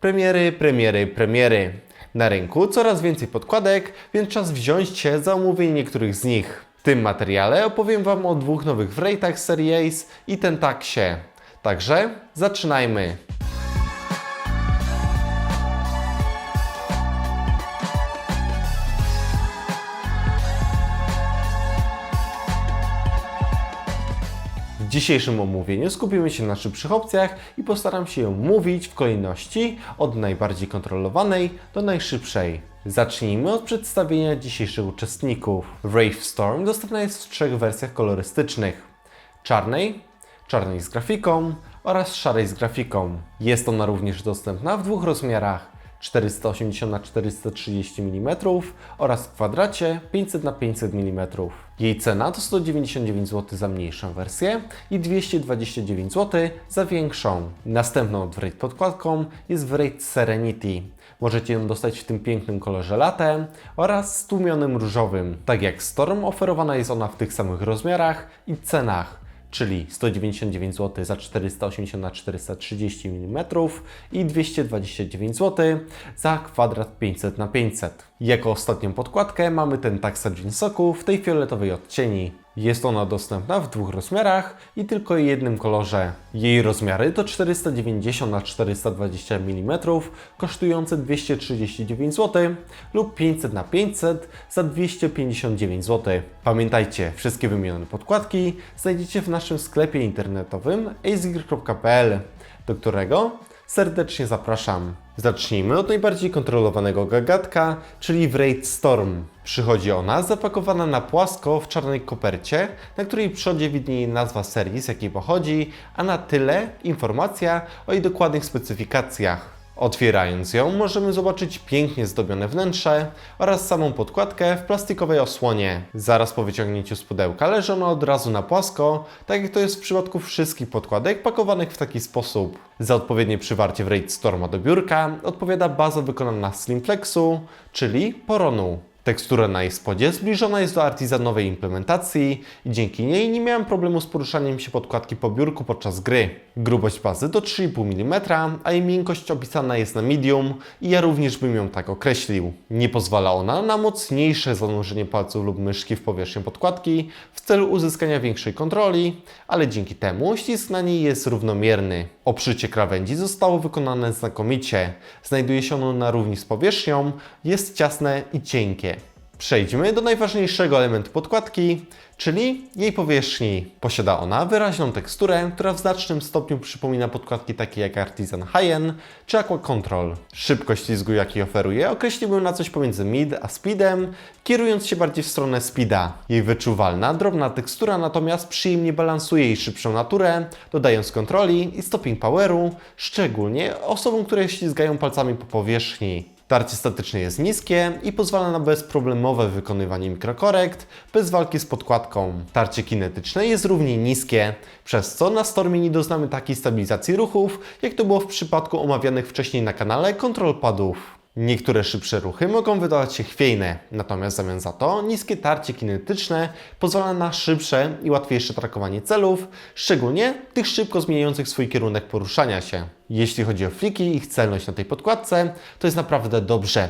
Premiery, premiery, premiery. Na rynku coraz więcej podkładek, więc czas wziąć się za omówienie niektórych z nich. W tym materiale opowiem Wam o dwóch nowych wrejtach serii Ace i Tentaxie. Także zaczynajmy. Dzisiejszym omówieniu skupimy się na szybszych opcjach i postaram się ją mówić w kolejności od najbardziej kontrolowanej do najszybszej. Zacznijmy od przedstawienia dzisiejszych uczestników. Wraith Storm dostępna jest w trzech wersjach kolorystycznych. Czarnej, czarnej z grafiką oraz szarej z grafiką. Jest ona również dostępna w dwóch rozmiarach 480 na 430 mm oraz w kwadracie 500 na 500 mm. Jej cena to 199 zł za mniejszą wersję i 229 zł za większą. Następną Wraith podkładką jest Wraith Serenity. Możecie ją dostać w tym pięknym kolorze latte oraz stłumionym różowym. Tak jak Storm oferowana jest ona w tych samych rozmiarach i cenach czyli 199 zł za 480 na 430 mm i 229 zł za kwadrat 500 na 500. Jako ostatnią podkładkę mamy ten Taxa Jeansoku w tej fioletowej odcieni. Jest ona dostępna w dwóch rozmiarach i tylko jednym kolorze. Jej rozmiary to 490 na 420 mm kosztujące 239 zł lub 500 na 500 za 259 zł. Pamiętajcie, wszystkie wymienione podkładki znajdziecie w naszym sklepie internetowym azgear.pl, do którego serdecznie zapraszam. Zacznijmy od najbardziej kontrolowanego gagatka, czyli Wraith Storm. Przychodzi ona zapakowana na płasko w czarnej kopercie, na której przodzie widnieje nazwa serii, z jakiej pochodzi, a na tyle informacja o jej dokładnych specyfikacjach. Otwierając ją, możemy zobaczyć pięknie zdobione wnętrze oraz samą podkładkę w plastikowej osłonie. Zaraz po wyciągnięciu z pudełka leży ona od razu na płasko, tak jak to jest w przypadku wszystkich podkładek pakowanych w taki sposób. Za odpowiednie przywarcie w Raid Storma do biurka odpowiada baza wykonana z Slimflexu, czyli poronu. Tekstura na jej spodzie zbliżona jest do artizanowej implementacji i dzięki niej nie miałem problemu z poruszaniem się podkładki po biurku podczas gry. Grubość bazy to 3,5 mm, a jej miękkość opisana jest na medium i ja również bym ją tak określił. Nie pozwala ona na mocniejsze zanurzenie palców lub myszki w powierzchnię podkładki w celu uzyskania większej kontroli, ale dzięki temu ścisk na niej jest równomierny. Obszycie krawędzi zostało wykonane znakomicie. Znajduje się ono na równi z powierzchnią, jest ciasne i cienkie. Przejdźmy do najważniejszego elementu podkładki, czyli jej powierzchni. Posiada ona wyraźną teksturę, która w znacznym stopniu przypomina podkładki takie jak Artisan High-End czy Aqua Control. Szybkość ślizgu, jaki oferuje, określiłbym na coś pomiędzy mid a speedem, kierując się bardziej w stronę speeda. Jej wyczuwalna, drobna tekstura natomiast przyjemnie balansuje jej szybszą naturę, dodając kontroli i stopień poweru, szczególnie osobom, które ślizgają palcami po powierzchni. Tarcie statyczne jest niskie i pozwala na bezproblemowe wykonywanie mikrokorekt bez walki z podkładką. Tarcie kinetyczne jest równie niskie, przez co na Stormie nie doznamy takiej stabilizacji ruchów, jak to było w przypadku omawianych wcześniej na kanale kontrol padów. Niektóre szybsze ruchy mogą wydawać się chwiejne, natomiast w zamian za to niskie tarcie kinetyczne pozwala na szybsze i łatwiejsze trakowanie celów, szczególnie tych szybko zmieniających swój kierunek poruszania się. Jeśli chodzi o fliki i ich celność na tej podkładce, to jest naprawdę dobrze.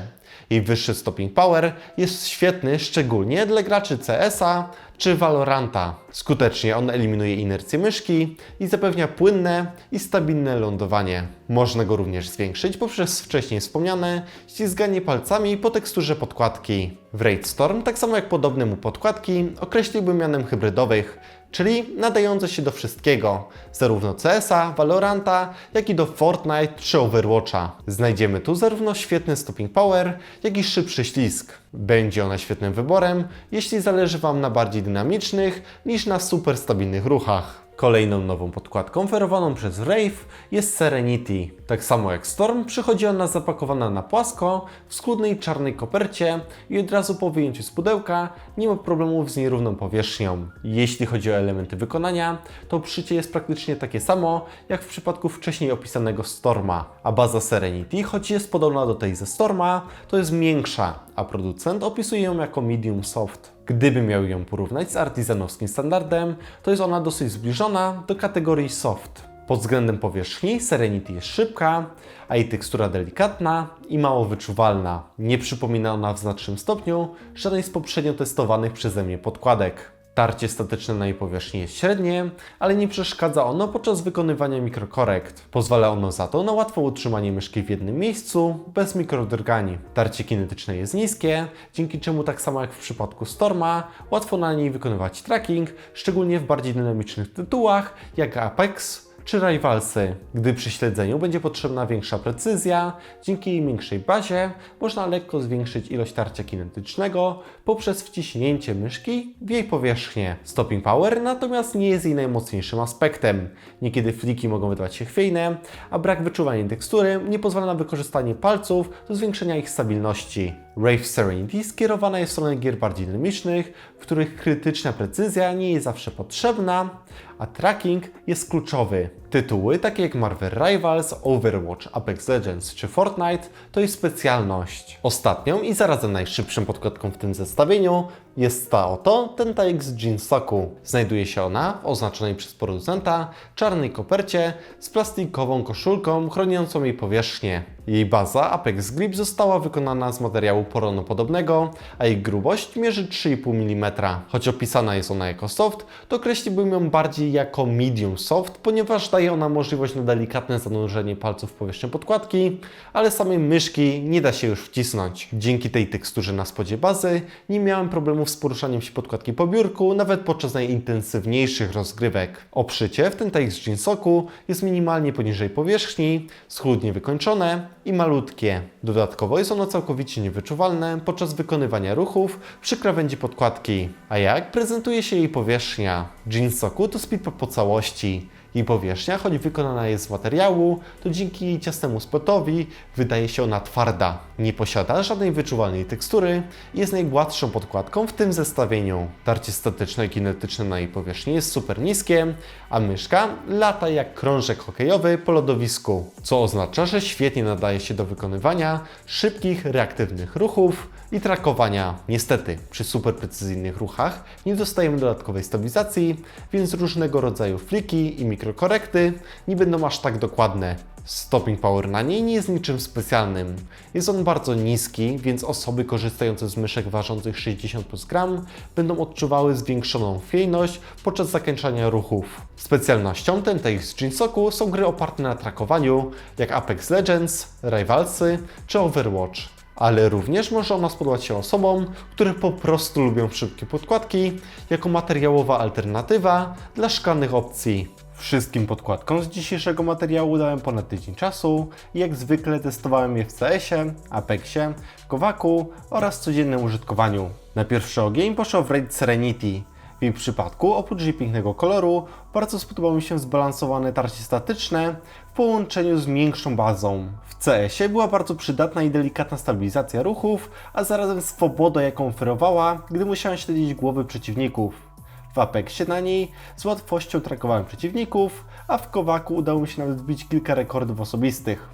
Jej wyższy stopień power jest świetny szczególnie dla graczy CS-a czy Valoranta. Skutecznie on eliminuje inercję myszki i zapewnia płynne i stabilne lądowanie. Można go również zwiększyć poprzez wcześniej wspomniane ściskanie palcami po teksturze podkładki. W Raid Storm, tak samo jak podobne mu podkładki, określiłbym mianem hybrydowych, czyli nadające się do wszystkiego, zarówno CS-a, Valoranta, jak i do Fortnite czy Overwatcha. Znajdziemy tu zarówno świetny stopień power, jak i szybszy ślizg. Będzie ona świetnym wyborem, jeśli zależy Wam na bardziej dynamicznych niż na super stabilnych ruchach. Kolejną nową podkładką oferowaną przez Rave jest Serenity. Tak samo jak Storm, przychodzi ona zapakowana na płasko, w schludnej czarnej kopercie i od razu po wyjęciu z pudełka nie ma problemów z nierówną powierzchnią. Jeśli chodzi o elementy wykonania, to przycie jest praktycznie takie samo jak w przypadku wcześniej opisanego Storma, a baza Serenity, choć jest podobna do tej ze Storma, to jest miększa, a producent opisuje ją jako medium soft. Gdyby miał ją porównać z artyzanowskim standardem, to jest ona dosyć zbliżona do kategorii soft. Pod względem powierzchni Serenity jest szybka, a jej tekstura delikatna i mało wyczuwalna. Nie przypomina ona w znacznym stopniu żadnej z poprzednio testowanych przeze mnie podkładek. Tarcie statyczne na jej powierzchni jest średnie, ale nie przeszkadza ono podczas wykonywania mikrokorekt. Pozwala ono za to na łatwe utrzymanie myszki w jednym miejscu, bez mikrodrgań. Tarcie kinetyczne jest niskie, dzięki czemu tak samo jak w przypadku Storma, łatwo na niej wykonywać tracking, szczególnie w bardziej dynamicznych tytułach jak Apex czy Rivalsy. Gdy przy śledzeniu będzie potrzebna większa precyzja, dzięki większej bazie można lekko zwiększyć ilość tarcia kinetycznego poprzez wciśnięcie myszki w jej powierzchnię. Stopping power natomiast nie jest jej najmocniejszym aspektem. Niekiedy fliki mogą wydawać się chwiejne, a brak wyczuwania tekstury nie pozwala na wykorzystanie palców do zwiększenia ich stabilności. Rave Serenity skierowana jest w stronę gier bardziej dynamicznych, w których krytyczna precyzja nie jest zawsze potrzebna, a tracking jest kluczowy. Tytuły takie jak Marvel Rivals, Overwatch, Apex Legends czy Fortnite to jej specjalność. Ostatnią i zarazem najszybszą podkładką w tym zestawieniu jest ta oto Tenta X Jeansoku. Znajduje się ona w oznaczonej przez producenta czarnej kopercie z plastikową koszulką chroniącą jej powierzchnię. Jej baza Apex Grip została wykonana z materiału poronopodobnego, a jej grubość mierzy 3,5 mm. Choć opisana jest ona jako soft, to określiłbym ją bardziej jako medium soft, ponieważ daje ona możliwość na delikatne zanurzenie palców w powierzchnię podkładki, ale samej myszki nie da się już wcisnąć. Dzięki tej teksturze na spodzie bazy nie miałem problemów z poruszaniem się podkładki po biurku, nawet podczas najintensywniejszych rozgrywek. Obszycie w tym TX Jeansoku jest minimalnie poniżej powierzchni, schludnie wykończone i malutkie. Dodatkowo jest ono całkowicie niewyczuwalne podczas wykonywania ruchów przy krawędzi podkładki. A jak prezentuje się jej powierzchnia? Jeansoku to speedpop po całości. Jej powierzchnia, choć wykonana jest z materiału, to dzięki ciasnemu spotowi wydaje się ona twarda. Nie posiada żadnej wyczuwalnej tekstury i jest najgładszą podkładką w tym zestawieniu. Tarcie statyczne i kinetyczne na jej powierzchni jest super niskie, a myszka lata jak krążek hokejowy po lodowisku, co oznacza, że świetnie nadaje się do wykonywania szybkich, reaktywnych ruchów i trakowania. Niestety, przy super precyzyjnych ruchach nie dostajemy dodatkowej stabilizacji, więc różnego rodzaju fliki i mikrokorekty nie będą aż tak dokładne. Stopping power na niej nie jest niczym specjalnym. Jest on bardzo niski, więc osoby korzystające z myszek ważących 60 plus gram będą odczuwały zwiększoną chwiejność podczas zakończania ruchów. Specjalnością TX Jeansoku są gry oparte na trakowaniu, jak Apex Legends, Rivalsy czy Overwatch ale również może ona spodobać się osobom, które po prostu lubią szybkie podkładki, jako materiałowa alternatywa dla szklanych opcji. Wszystkim podkładkom z dzisiejszego materiału dałem ponad tydzień czasu i jak zwykle testowałem je w CS-ie, Apexie, Kowaku oraz codziennym użytkowaniu. Na pierwszy ogień poszło w Raid Serenity. W jej przypadku, oprócz jej pięknego koloru, bardzo spodobało mi się zbalansowane tarcie statyczne w połączeniu z miększą bazą. W CS-ie była bardzo przydatna i delikatna stabilizacja ruchów, a zarazem swoboda, jaką oferowała, gdy musiałem śledzić głowy przeciwników. W Apexie na niej z łatwością trakowałem przeciwników, a w Kowaku udało mi się nawet wbić kilka rekordów osobistych.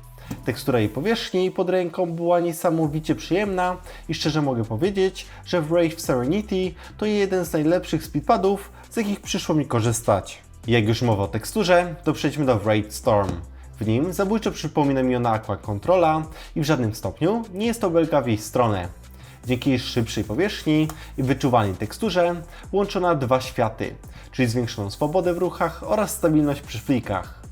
Tekstura jej powierzchni pod ręką była niesamowicie przyjemna i szczerze mogę powiedzieć, że w Rave Serenity to jeden z najlepszych speedpadów, z jakich przyszło mi korzystać. Jak już mowa o teksturze, to przejdźmy do Raid Storm. W nim zabójczo przypomina mi ona Aqua Controla i w żadnym stopniu nie jest to belka w jej stronę. Dzięki szybszej powierzchni i wyczuwalnej teksturze łączona dwa światy, czyli zwiększoną swobodę w ruchach oraz stabilność przy flikach.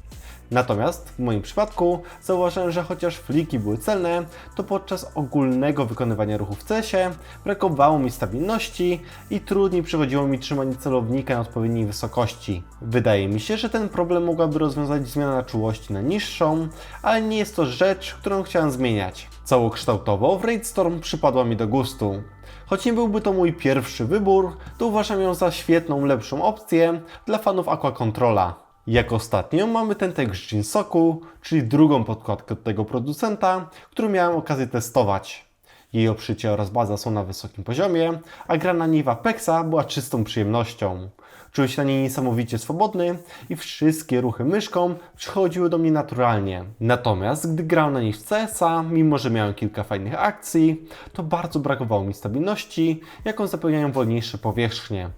Natomiast w moim przypadku zauważyłem, że chociaż fliki były celne, to podczas ogólnego wykonywania ruchów w CS-ie brakowało mi stabilności i trudniej przychodziło mi trzymanie celownika na odpowiedniej wysokości. Wydaje mi się, że ten problem mogłaby rozwiązać zmiana czułości na niższą, ale nie jest to rzecz, którą chciałem zmieniać. Całokształtowo w Raid Storm przypadła mi do gustu. Choć nie byłby to mój pierwszy wybór, to uważam ją za świetną, lepszą opcję dla fanów Aqua Controla. Jak ostatnio mamy ten tekst Jeansoku, czyli drugą podkładkę od tego producenta, którą miałem okazję testować. Jej obszycie oraz baza są na wysokim poziomie, a gra na niej w Apexa była czystą przyjemnością. Czułem się na niej niesamowicie swobodny i wszystkie ruchy myszką przychodziły do mnie naturalnie. Natomiast gdy grałem na niej w CS-a, mimo że miałem kilka fajnych akcji, to bardzo brakowało mi stabilności, jaką zapewniają wolniejsze powierzchnie.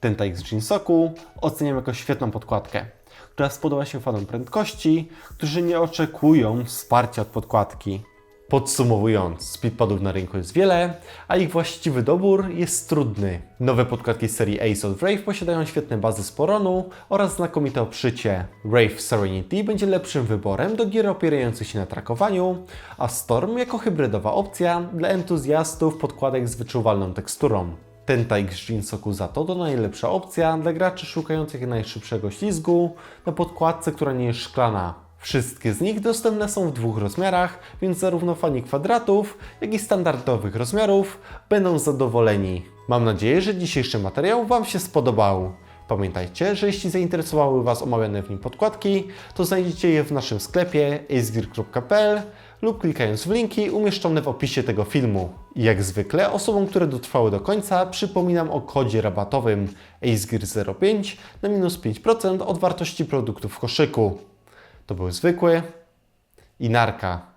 Ten X Jeansoku oceniam jako świetną podkładkę. Która spodoba się fanom prędkości, którzy nie oczekują wsparcia od podkładki. Podsumowując, speedpadów na rynku jest wiele, a ich właściwy dobór jest trudny. Nowe podkładki z serii Ace od Rave posiadają świetne bazy sporonu oraz znakomite obszycie. Rave Serenity będzie lepszym wyborem do gier opierających się na trakowaniu, a Storm jako hybrydowa opcja dla entuzjastów podkładek z wyczuwalną teksturą. Tenta X Jinsoku za to to najlepsza opcja dla graczy szukających najszybszego ślizgu na podkładce, która nie jest szklana. Wszystkie z nich dostępne są w dwóch rozmiarach, więc zarówno fani kwadratów, jak i standardowych rozmiarów będą zadowoleni. Mam nadzieję, że dzisiejszy materiał Wam się spodobał. Pamiętajcie, że jeśli zainteresowały Was omawiane w nim podkładki, to znajdziecie je w naszym sklepie acegear.pl lub klikając w linki umieszczone w opisie tego filmu. Jak zwykle osobom, które dotrwały do końca, przypominam o kodzie rabatowym acegear05 na minus 5% od wartości produktów w koszyku. To był zwykły i narka.